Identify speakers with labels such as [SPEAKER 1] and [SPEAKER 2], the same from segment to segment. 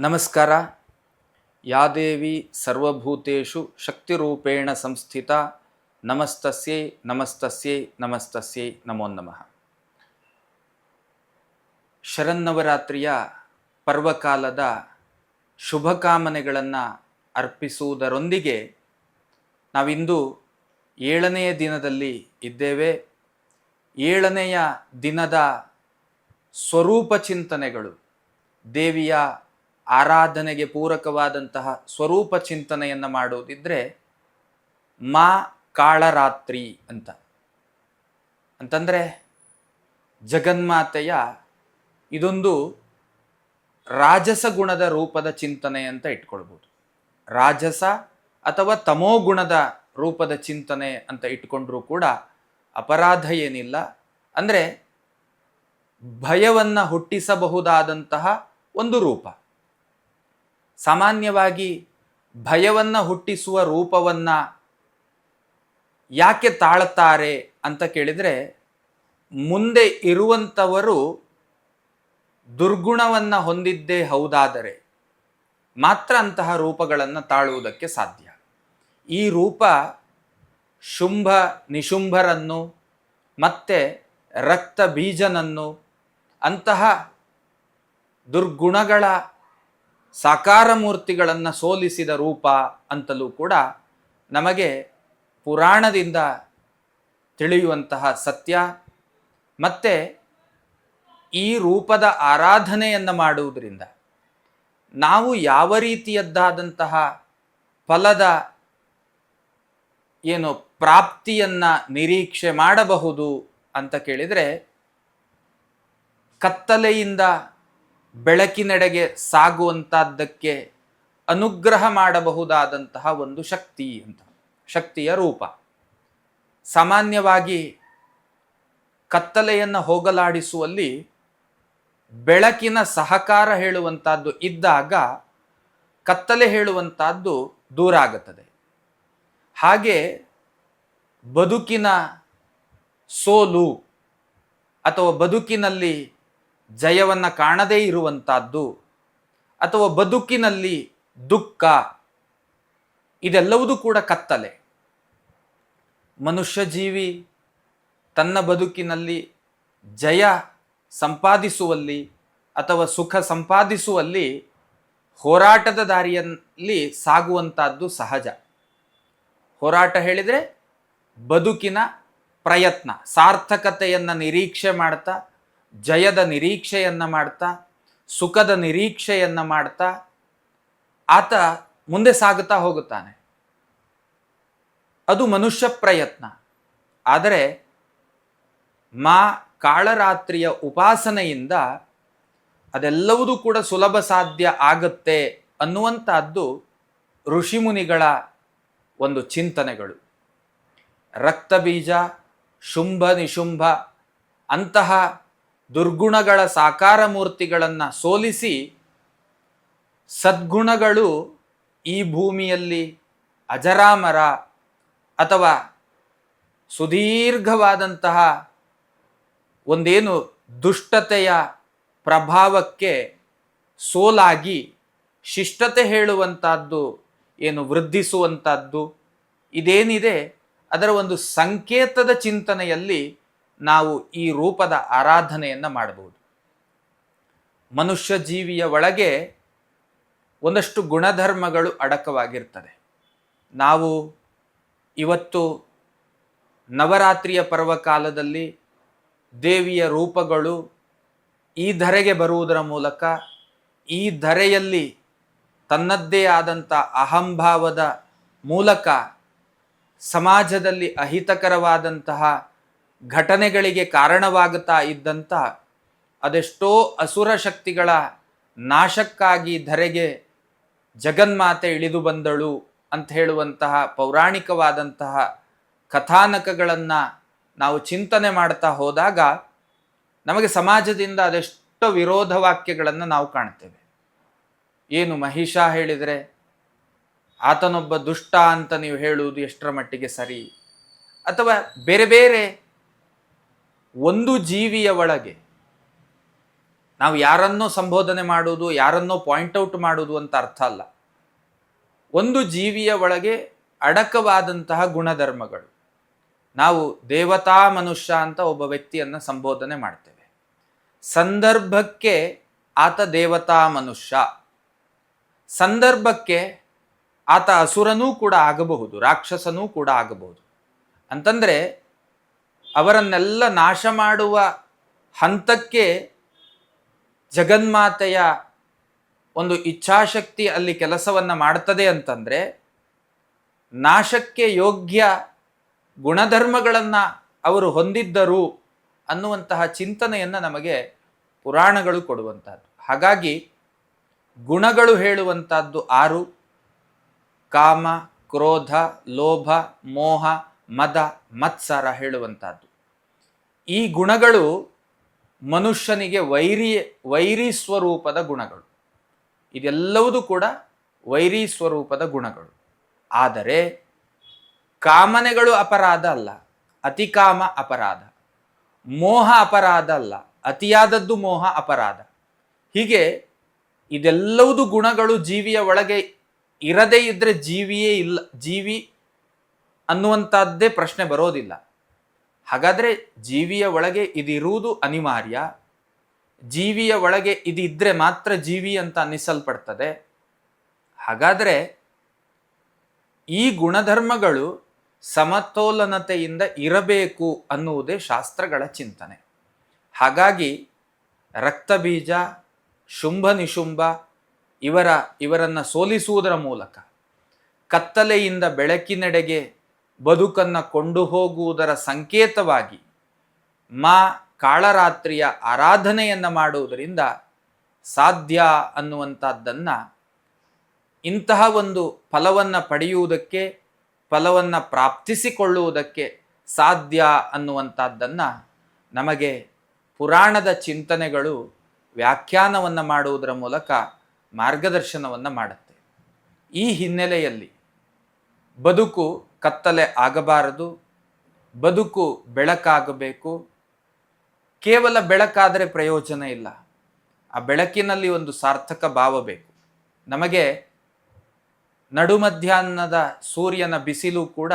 [SPEAKER 1] ನಮಸ್ಕಾರ. ಯಾದೇವಿ ಸರ್ವಭೂತೇಷು ಶಕ್ತಿರೂಪೇಣ ಸಂಸ್ಥಿತ ನಮಸ್ತಸ್ಯೈ ನಮಸ್ತಸ್ಯೈ ನಮಸ್ತಸ್ಯೈ ನಮೋ ನಮಃ. ಶರನ್ನವರಾತ್ರಿಯ ಪರ್ವಕಾಲದ ಶುಭಕಾಮನೆಗಳನ್ನು ಅರ್ಪಿಸುವುದರೊಂದಿಗೆ ನಾವಿಂದು ಏಳನೆಯ ದಿನದಲ್ಲಿ ಇದ್ದೇವೆ. ಏಳನೆಯ ದಿನದ ಸ್ವರೂಪ ಚಿಂತನೆಗಳು ದೇವಿಯ ಆರಾಧನೆಗೆ ಪೂರಕವಾದಂತಹ ಸ್ವರೂಪ ಚಿಂತನೆಯನ್ನು ಮಾಡುವುದಿದ್ರೆ ಮಾ ಕಾಳರಾತ್ರಿ ಅಂತ. ಅಂತಂದರೆ ಜಗನ್ಮಾತೆಯ ಇದೊಂದು ರಾಜಸ ಗುಣದ ರೂಪದ ಚಿಂತನೆ ಅಂತ ಇಟ್ಕೊಳ್ಬೋದು. ರಾಜಸ ಅಥವಾ ತಮೋಗುಣದ ರೂಪದ ಚಿಂತನೆ ಅಂತ ಇಟ್ಕೊಂಡ್ರೂ ಕೂಡ ಅಪರಾಧ ಏನಿಲ್ಲ. ಅಂದರೆ ಭಯವನ್ನು ಹುಟ್ಟಿಸಬಹುದಾದಂತಹ ಒಂದು ರೂಪ. ಸಾಮಾನ್ಯವಾಗಿ ಭಯವನ್ನು ಹುಟ್ಟಿಸುವ ರೂಪವನ್ನು ಯಾಕೆ ತಾಳ್ತಾರೆ ಅಂತ ಕೇಳಿದರೆ, ಮುಂದೆ ಇರುವಂಥವರು ದುರ್ಗುಣವನ್ನು ಹೊಂದಿದ್ದೇ ಹೌದಾದರೆ ಮಾತ್ರ ಅಂತಹ ರೂಪಗಳನ್ನು ತಾಳುವುದಕ್ಕೆ ಸಾಧ್ಯ. ಈ ರೂಪ ಶುಂಭ ನಿಶುಂಭರನ್ನು ಮತ್ತೆ ರಕ್ತ ಬೀಜನನ್ನು ಅಂತಹ ದುರ್ಗುಣಗಳ ಸಾಕಾರ ಮೂರ್ತಿಗಳನ್ನು ಸೋಲಿಸಿದ ರೂಪ ಅಂತಲೂ ಕೂಡ ನಮಗೆ ಪುರಾಣದಿಂದ ತಿಳಿಯುವಂತಹ ಸತ್ಯ. ಮತ್ತೆ ಈ ರೂಪದ ಆರಾಧನೆಯನ್ನು ಮಾಡುವುದರಿಂದ ನಾವು ಯಾವ ರೀತಿಯದ್ದಾದಂತಹ ಫಲದ ಏನು ಪ್ರಾಪ್ತಿಯನ್ನು ನಿರೀಕ್ಷೆ ಮಾಡಬಹುದು ಅಂತ ಕೇಳಿದರೆ ಕತ್ತಲೆಯಿಂದ ಬೆಳಕಿನೆಡೆಗೆ ಸಾಗುವಂತಹದ್ದಕ್ಕೆ ಅನುಗ್ರಹ ಮಾಡಬಹುದಾದಂತಹ ಒಂದು ಶಕ್ತಿ ಅಂತ. ಶಕ್ತಿಯ ರೂಪ. ಸಾಮಾನ್ಯವಾಗಿ ಕತ್ತಲೆಯನ್ನು ಹೋಗಲಾಡಿಸುವಲ್ಲಿ ಬೆಳಕಿನ ಸಹಕಾರ ಹೇಳುವಂತಹದ್ದು ಇದ್ದಾಗ ಕತ್ತಲೆ ಹೇಳುವಂತಹದ್ದು ದೂರ ಆಗುತ್ತದೆ. ಹಾಗೆ ಬದುಕಿನ ಸೋಲು ಅಥವಾ ಬದುಕಿನಲ್ಲಿ ಜಯವನ್ನು ಕಾಣದೇ ಇರುವಂತಹದ್ದು ಅಥವಾ ಬದುಕಿನಲ್ಲಿ ದುಃಖ, ಇದೆಲ್ಲವುದೂ ಕೂಡ ಕತ್ತಲೆ. ಮನುಷ್ಯ ಜೀವಿ ತನ್ನ ಬದುಕಿನಲ್ಲಿ ಜಯ ಸಂಪಾದಿಸುವಲ್ಲಿ ಅಥವಾ ಸುಖ ಸಂಪಾದಿಸುವಲ್ಲಿ ಹೋರಾಟದ ದಾರಿಯಲ್ಲಿ ಸಾಗುವಂತಹದ್ದು ಸಹಜ. ಹೋರಾಟ ಹೇಳಿದರೆ ಬದುಕಿನ ಪ್ರಯತ್ನ, ಸಾರ್ಥಕತೆಯನ್ನು ನಿರೀಕ್ಷೆ ಮಾಡ್ತಾ ಜಯದ ನಿರೀಕ್ಷೆಯನ್ನು ಮಾಡ್ತಾ, ಸುಖದ ನಿರೀಕ್ಷೆಯನ್ನು ಮಾಡ್ತಾ ಆತ ಮುಂದೆ ಸಾಗುತ್ತಾ ಹೋಗುತ್ತಾನೆ. ಅದು ಮನುಷ್ಯ ಪ್ರಯತ್ನ. ಆದರೆ ಮಾ ಕಾಳರಾತ್ರಿಯ ಉಪಾಸನೆಯಿಂದ ಅದೆಲ್ಲವೂ ಕೂಡ ಸುಲಭ ಸಾಧ್ಯ ಆಗುತ್ತೆ ಅನ್ನುವಂಥದ್ದು ಋಷಿಮುನಿಗಳ ಒಂದು ಚಿಂತನೆಗಳು. ರಕ್ತಬೀಜ, ಶುಂಭ, ನಿಶುಂಭ ಅಂತಹ ದುರ್ಗುಣಗಳ ಸಾಕಾರ ಮೂರ್ತಿಗಳನ್ನು ಸೋಲಿಸಿ ಸದ್ಗುಣಗಳು ಈ ಭೂಮಿಯಲ್ಲಿ ಅಜರಾಮರ ಅಥವಾ ಸುದೀರ್ಘವಾದಂತಹ ಒಂದೇನು ದುಷ್ಟತೆಯ ಪ್ರಭಾವಕ್ಕೆ ಸೋಲಾಗಿ ಶಿಷ್ಟತೆ ಹೇಳುವಂಥದ್ದು ಏನು ವೃದ್ಧಿಸುವಂಥದ್ದು ಇದೇನಿದೆ ಅದರ ಒಂದು ಸಂಕೇತದ ಚಿಂತನೆಯಲ್ಲಿ ನಾವು ಈ ರೂಪದ ಆರಾಧನೆಯನ್ನು ಮಾಡಬಹುದು. ಮನುಷ್ಯ ಜೀವಿಯ ಒಳಗೆ ಒಂದಷ್ಟು ಗುಣಧರ್ಮಗಳು ಅಡಕವಾಗಿರ್ತದೆ. ನಾವು ಇವತ್ತು ನವರಾತ್ರಿಯ ಪರ್ವಕಾಲದಲ್ಲಿ ದೇವಿಯ ರೂಪಗಳು ಈ ಧರೆಗೆ ಬರುವುದರ ಮೂಲಕ ಈ ಧರೆಯಲ್ಲಿ ತನ್ನದ್ದೇ ಆದಂಥ ಅಹಂಭಾವದ ಮೂಲಕ ಸಮಾಜದಲ್ಲಿ ಅಹಿತಕರವಾದಂತಹ ಘಟನೆಗಳಿಗೆ ಕಾರಣವಾಗುತ್ತಾ ಇದ್ದಂಥ ಅದೆಷ್ಟೋ ಅಸುರ ಶಕ್ತಿಗಳ ನಾಶಕ್ಕಾಗಿ ಧರೆಗೆ ಜಗನ್ಮಾತೆ ಇಳಿದು ಬಂದಳು ಅಂತ ಹೇಳುವಂತಹ ಪೌರಾಣಿಕವಾದಂತಹ ಕಥಾನಕಗಳನ್ನು ನಾವು ಚಿಂತನೆ ಮಾಡ್ತಾ ಹೋದಾಗ ನಮಗೆ ಸಮಾಜದಿಂದ ಅದೆಷ್ಟೋ ವಿರೋಧ ವಾಕ್ಯಗಳನ್ನು ನಾವು ಕಾಣ್ತೇವೆ. ಏನು ಮಹಿಷ ಹೇಳಿದರೆ, ಆತನೊಬ್ಬ ದುಷ್ಟ ಅಂತ ನೀವು ಹೇಳುವುದು ಎಷ್ಟರ ಮಟ್ಟಿಗೆ ಸರಿ? ಅಥವಾ ಬೇರೆ ಬೇರೆ ಒಂದು ಜೀವಿಯ ಒಳಗೆ ನಾವು ಯಾರನ್ನೋ ಸಂಬೋಧನೆ ಮಾಡುವುದು, ಯಾರನ್ನೋ ಪಾಯಿಂಟ್ ಔಟ್ ಮಾಡುವುದು ಅಂತ ಅರ್ಥ ಅಲ್ಲ. ಒಂದು ಜೀವಿಯ ಒಳಗೆ ಅಡಕವಾದಂತಹ ಗುಣಧರ್ಮಗಳು. ನಾವು ದೇವತಾ ಮನುಷ್ಯ ಅಂತ ಒಬ್ಬ ವ್ಯಕ್ತಿಯನ್ನು ಸಂಬೋಧನೆ ಮಾಡ್ತೇವೆ. ಸಂದರ್ಭಕ್ಕೆ ಆತ ದೇವತಾ ಮನುಷ್ಯ. ಸಂದರ್ಭಕ್ಕೆ ಆತ ಅಸುರನೂ ಕೂಡ ಆಗಬಹುದು, ರಾಕ್ಷಸನೂ ಕೂಡ ಆಗಬಹುದು. ಅಂತಂದರೆ ಅವರನ್ನೆಲ್ಲ ನಾಶ ಮಾಡುವ ಹಂತಕ್ಕೆ ಜಗನ್ಮಾತೆಯ ಒಂದು ಇಚ್ಛಾಶಕ್ತಿ ಅಲ್ಲಿ ಕೆಲಸವನ್ನು ಮಾಡ್ತದೆ ಅಂತಂದರೆ ನಾಶಕ್ಕೆ ಯೋಗ್ಯ ಗುಣಧರ್ಮಗಳನ್ನು ಅವರು ಹೊಂದಿದ್ದರು ಅನ್ನುವಂತಹ ಚಿಂತನೆಯನ್ನು ನಮಗೆ ಪುರಾಣಗಳು ಕೊಡುವಂಥದ್ದು ಹಾಗಾಗಿ ಗುಣಗಳು ಹೇಳುವಂಥದ್ದು ಆರು. ಕಾಮ, ಕ್ರೋಧ, ಲೋಭ, ಮೋಹ ಮದ, ಮತ್ಸರ ಹೇಳುವಂತಹದ್ದು ಈ ಗುಣಗಳು ಮನುಷ್ಯನಿಗೆ ವೈರಿ ವೈರಿ ಸ್ವರೂಪದ ಗುಣಗಳು. ಇದೆಲ್ಲವೂ ಕೂಡ ವೈರಿ ಸ್ವರೂಪದ ಗುಣಗಳು. ಆದರೆ ಕಾಮನೆಗಳು ಅಪರಾಧ ಅಲ್ಲ, ಅತಿಕಾಮ ಅಪರಾಧ. ಮೋಹ ಅಪರಾಧ ಅಲ್ಲ, ಅತಿಯಾದದ್ದು ಮೋಹ ಅಪರಾಧ. ಹೀಗೆ ಇದೆಲ್ಲವುದು ಗುಣಗಳು ಜೀವಿಯ ಒಳಗೆ ಇರದೇ ಇದ್ದರೆ ಜೀವಿಯೇ ಇಲ್ಲ, ಜೀವಿ ಅನ್ನುವಂಥದ್ದೇ ಪ್ರಶ್ನೆ ಬರೋದಿಲ್ಲ. ಹಾಗಾದರೆ ಜೀವಿಯ ಒಳಗೆ ಇದಿರುವುದು ಅನಿವಾರ್ಯ? ಜೀವಿಯ ಒಳಗೆ ಇದಿದ್ದರೆ ಮಾತ್ರ ಜೀವಿ ಅಂತ ಅನ್ನಿಸಲ್ಪಡ್ತದೆ. ಹಾಗಾದರೆ ಈ ಗುಣಧರ್ಮಗಳು ಸಮತೋಲನತೆಯಿಂದ ಇರಬೇಕು ಅನ್ನುವುದೇ ಶಾಸ್ತ್ರಗಳ ಚಿಂತನೆ. ಹಾಗಾಗಿ ರಕ್ತಬೀಜ, ಶುಂಭ ನಿಶುಂಭ ಇವರ ಇವರನ್ನು ಸೋಲಿಸುವುದರ ಮೂಲಕ ಕತ್ತಲೆಯಿಂದ ಬೆಳಕಿನೆಡೆಗೆ ಬದುಕನ್ನು ಕೊಂಡು ಹೋಗುವುದರ ಸಂಕೇತವಾಗಿ ಮಾ ಕಾಳರಾತ್ರಿಯ ಆರಾಧನೆಯನ್ನು ಮಾಡುವುದರಿಂದ ಸಾಧ್ಯ ಅನ್ನುವಂಥದ್ದನ್ನು ಇಂತಹ ಒಂದು ಫಲವನ್ನು ಪಡೆಯುವುದಕ್ಕೆ, ಫಲವನ್ನು ಪ್ರಾಪ್ತಿಸಿಕೊಳ್ಳುವುದಕ್ಕೆ ಸಾಧ್ಯ ಅನ್ನುವಂಥದ್ದನ್ನು ನಮಗೆ ಪುರಾಣದ ಚಿಂತನೆಗಳು ವ್ಯಾಖ್ಯಾನವನ್ನು ಮಾಡುವುದರ ಮೂಲಕ ಮಾರ್ಗದರ್ಶನವನ್ನು ಮಾಡುತ್ತೆ. ಈ ಹಿನ್ನೆಲೆಯಲ್ಲಿ ಬದುಕು ಕತ್ತಲೆ ಆಗಬಾರದು, ಬದುಕು ಬೆಳಕಾಗಬೇಕು. ಕೇವಲ ಬೆಳಕಾದರೆ ಪ್ರಯೋಜನ ಇಲ್ಲ. ಆ ಬೆಳಕಿನಲ್ಲಿ ಒಂದು ಸಾರ್ಥಕ ಭಾವ ಬೇಕು. ನಮಗೆ ನಡು ಮಧ್ಯಾಹ್ನದ ಸೂರ್ಯನ ಬಿಸಿಲು ಕೂಡ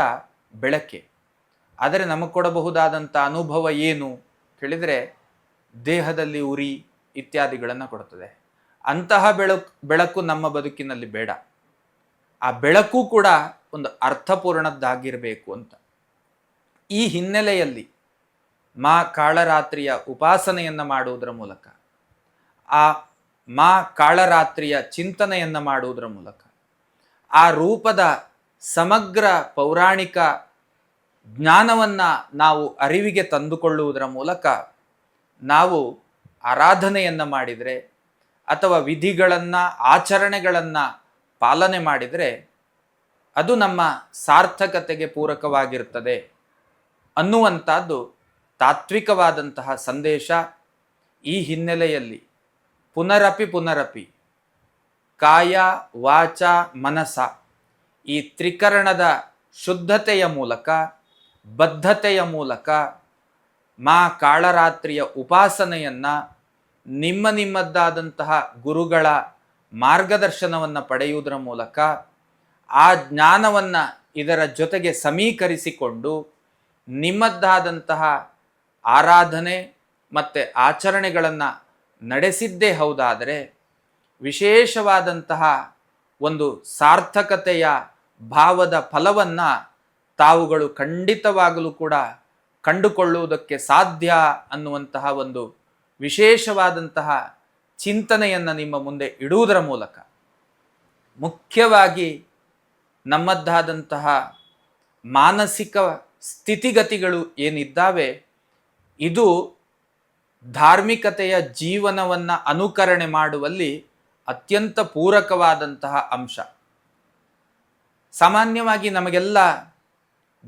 [SPEAKER 1] ಬೆಳಕೆ. ಆದರೆ ನಮಗೆ ಕೊಡಬಹುದಾದಂಥ ಅನುಭವ ಏನು ಕೇಳಿದರೆ ದೇಹದಲ್ಲಿ ಉರಿ ಇತ್ಯಾದಿಗಳನ್ನು ಕೊಡುತ್ತದೆ. ಅಂತಹ ಬೆಳಕು ಬೆಳಕು ನಮ್ಮ ಬದುಕಿನಲ್ಲಿ ಬೇಡ. ಆ ಬೆಳಕು ಕೂಡ ಒಂದು ಅರ್ಥಪೂರ್ಣದ್ದಾಗಿರಬೇಕು ಅಂತ. ಈ ಹಿನ್ನೆಲೆಯಲ್ಲಿ ಮಾ ಕಾಳರಾತ್ರಿಯ ಉಪಾಸನೆಯನ್ನು ಮಾಡುವುದರ ಮೂಲಕ, ಆ ಮಾ ಕಾಳರಾತ್ರಿಯ ಚಿಂತನೆಯನ್ನು ಮಾಡುವುದರ ಮೂಲಕ, ಆ ರೂಪದ ಸಮಗ್ರ ಪೌರಾಣಿಕ ಜ್ಞಾನವನ್ನು ನಾವು ಅರಿವಿಗೆ ತಂದುಕೊಳ್ಳುವುದರ ಮೂಲಕ ನಾವು ಆರಾಧನೆಯನ್ನು ಮಾಡಿದರೆ ಅಥವಾ ವಿಧಿಗಳನ್ನು, ಆಚರಣೆಗಳನ್ನು ಪಾಲನೆ ಮಾಡಿದರೆ ಅದು ನಮ್ಮ ಸಾರ್ಥಕತೆಗೆ ಪೂರಕವಾಗಿರ್ತದೆ ಅನ್ನುವಂಥದ್ದು ತಾತ್ವಿಕವಾದಂತಹ ಸಂದೇಶ ಈ ಹಿನ್ನೆಲೆಯಲ್ಲಿ. ಪುನರಪಿ ಪುನರಪಿ. ಕಾಯ ವಾಚ ಮನಸ. ಈ ತ್ರಿಕರಣದ ಶುದ್ಧತೆಯ ಮೂಲಕ, ಬದ್ಧತೆಯ ಮೂಲಕ ಮಾ ಕಾಳರಾತ್ರಿಯ ಉಪಾಸನೆಯನ್ನು, ನಿಮ್ಮ ನಿಮ್ಮದ್ದಾದಂತಹ ಗುರುಗಳ ಮಾರ್ಗದರ್ಶನವನ್ನು ಪಡೆಯುವುದರ ಮೂಲಕ ಆ ಜ್ಞಾನವನ್ನು ಇದರ ಜೊತೆಗೆ ಸಮೀಕರಿಸಿಕೊಂಡು ನಿಮ್ಮದ್ದಾದಂತಹ ಆರಾಧನೆ ಮತ್ತು ಆಚರಣೆಗಳನ್ನು ನಡೆಸಿದ್ದೇ ಹೌದಾದರೆ ವಿಶೇಷವಾದಂತಹ ಒಂದು ಸಾರ್ಥಕತೆಯ ಭಾವದ ಫಲವನ್ನು ತಾವುಗಳು ಖಂಡಿತವಾಗಲೂ ಕೂಡ ಕಂಡುಕೊಳ್ಳುವುದಕ್ಕೆ ಸಾಧ್ಯ ಅನ್ನುವಂತಹ ಒಂದು ವಿಶೇಷವಾದಂತಹ ಚಿಂತನೆಯನ್ನು ನಿಮ್ಮ ಮುಂದೆ ಇಡುವುದರ ಮೂಲಕ ಮುಖ್ಯವಾಗಿ ನಮ್ಮದ್ದಾದಂತಹ ಮಾನಸಿಕ ಸ್ಥಿತಿಗತಿಗಳು ಏನಿದ್ದಾವೆ, ಇದು ಧಾರ್ಮಿಕತೆಯ ಜೀವನವನ್ನು ಅನುಕರಣೆ ಮಾಡುವಲ್ಲಿ ಅತ್ಯಂತ ಪೂರಕವಾದಂತಹ ಅಂಶ. ಸಾಮಾನ್ಯವಾಗಿ ನಮಗೆಲ್ಲ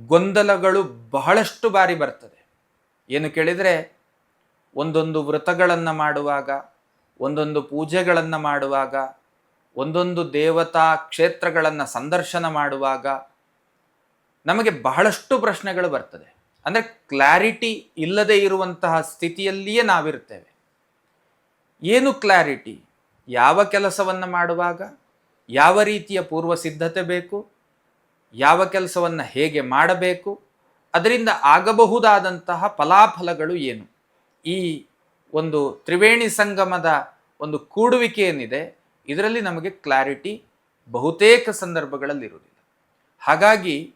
[SPEAKER 1] ಗೊಂದಲಗಳು ಬಹಳಷ್ಟು ಬಾರಿ ಬರ್ತದೆ. ಏನು ಕೇಳಿದರೆ, ಒಂದೊಂದು ವ್ರತಗಳನ್ನು ಮಾಡುವಾಗ, ಒಂದೊಂದು ಪೂಜೆಗಳನ್ನು ಮಾಡುವಾಗ ಒಂದೊಂದು ದೇವತಾ ಕ್ಷೇತ್ರಗಳನ್ನು ಸಂದರ್ಶನ ಮಾಡುವಾಗ ನಮಗೆ ಬಹಳಷ್ಟು ಪ್ರಶ್ನೆಗಳು ಬರ್ತದೆ. ಅಂದರೆ ಕ್ಲಾರಿಟಿ ಇಲ್ಲದೆ ಇರುವಂತಹ ಸ್ಥಿತಿಯಲ್ಲಿಯೇ ನಾವಿರ್ತೇವೆ. ಏನು ಕ್ಲಾರಿಟಿ? ಯಾವ ಕೆಲಸವನ್ನು ಮಾಡುವಾಗ? ಯಾವ ರೀತಿಯ ಪೂರ್ವ ಸಿದ್ಧತೆ ಬೇಕು? ಯಾವ ಕೆಲಸವನ್ನು ಹೇಗೆ ಮಾಡಬೇಕು? ಅದರಿಂದ ಆಗಬಹುದಾದಂತಹ ಫಲಾಫಲಗಳು ಏನು? ಈ ಒಂದು ತ್ರಿವೇಣಿ ಸಂಗಮದ ಒಂದು ಕೂಡುವಿಕೆ ಏನಿದೆ? ಇದರಲ್ಲಿ ನಮಗೆ ಕ್ಲಾರಿಟಿ ಬಹುತೇಕ ಸಂದರ್ಭಗಳಲ್ಲಿ ಇರುವುದಿಲ್ಲ. ಹಾಗಾಗಿ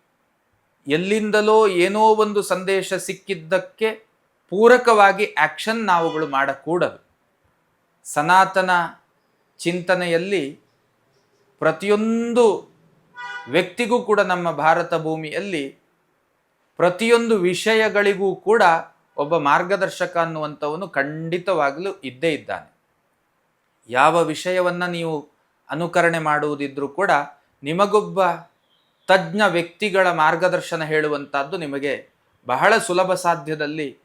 [SPEAKER 1] ಎಲ್ಲಿಂದಲೋ ಏನೋ ಒಂದು ಸಂದೇಶ ಸಿಕ್ಕಿದ್ದಕ್ಕೆ ಪೂರಕವಾಗಿ ಆಕ್ಷನ್ ನಾವುಗಳು ಮಾಡಕೂಡದು. ಸನಾತನ ಚಿಂತನೆಯಲ್ಲಿ ಪ್ರತಿಯೊಂದು ವ್ಯಕ್ತಿಗೂ ಕೂಡ ನಮ್ಮ ಭಾರತ ಭೂಮಿಯಲ್ಲಿ ಪ್ರತಿಯೊಂದು ವಿಷಯಗಳಿಗೂ ಕೂಡ ಒಬ್ಬ ಮಾರ್ಗದರ್ಶಕ ಅನ್ನುವಂಥವನು ಖಂಡಿತವಾಗಲೂ ಇದ್ದೇ ಇದ್ದಾನೆ. ಯಾವ ವಿಷಯವನ್ನು ನೀವು ಅನುಕರಣೆ ಮಾಡುವುದಿದ್ರೂ ಕೂಡ ನಿಮಗೊಬ್ಬ ತಜ್ಞ ವ್ಯಕ್ತಿಗಳ ಮಾರ್ಗದರ್ಶನ ಹೇಳುವಂಥದ್ದು ನಿಮಗೆ ಬಹಳ ಸುಲಭ ಸಾಧ್ಯದಲ್ಲಿ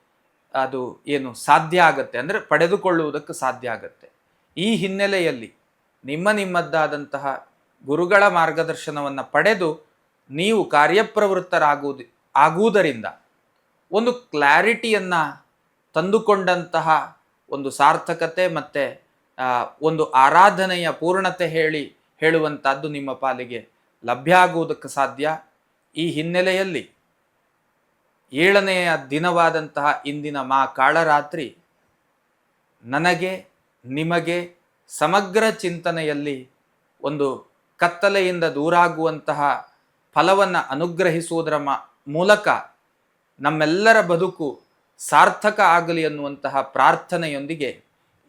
[SPEAKER 1] ಅದು ಏನು ಸಾಧ್ಯ ಆಗತ್ತೆ. ಅಂದರೆ ಪಡೆದುಕೊಳ್ಳುವುದಕ್ಕೆ ಸಾಧ್ಯ ಆಗತ್ತೆ. ಈ ಹಿನ್ನೆಲೆಯಲ್ಲಿ ನಿಮ್ಮ ನಿಮ್ಮದ್ದಾದಂತಹ ಗುರುಗಳ ಮಾರ್ಗದರ್ಶನವನ್ನು ಪಡೆದು ನೀವು ಕಾರ್ಯಪ್ರವೃತ್ತರಾಗುವುದು, ಆಗುವುದರಿಂದ ಒಂದು ಕ್ಲಾರಿಟಿಯನ್ನು ತಂದುಕೊಂಡಂತಹ ಒಂದು ಸಾರ್ಥಕತೆ ಮತ್ತು ಒಂದು ಆರಾಧನೆಯ ಪೂರ್ಣತೆ ಹೇಳಿ ಹೇಳುವಂಥದ್ದು ನಿಮ್ಮ ಪಾಲಿಗೆ ಲಭ್ಯ ಆಗುವುದಕ್ಕೆ ಸಾಧ್ಯ. ಈ ಹಿನ್ನೆಲೆಯಲ್ಲಿ ಏಳನೆಯ ದಿನವಾದಂತಹ ಇಂದಿನ ಮಾ ಕಾಳರಾತ್ರಿ ನನಗೆ, ನಿಮಗೆ ಸಮಗ್ರ ಚಿಂತನೆಯಲ್ಲಿ ಒಂದು ಕತ್ತಲೆಯಿಂದ ದೂರಾಗುವಂತಹ ಫಲವನ್ನು ಅನುಗ್ರಹಿಸುವುದರ ಮೂಲಕ ನಮ್ಮೆಲ್ಲರ ಬದುಕು ಸಾರ್ಥಕ ಆಗಲಿ ಅನ್ನುವಂತಹ ಪ್ರಾರ್ಥನೆಯೊಂದಿಗೆ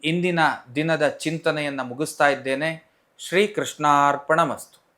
[SPEAKER 1] ಇಂದಿನ ದಿನದ ಚಿಂತನೆಯನ್ನು ಮುಗಿಸ್ತಾ ಇದ್ದೇನೆ. ಶ್ರೀಕೃಷ್ಣಾರ್ಪಣಮಸ್ತು.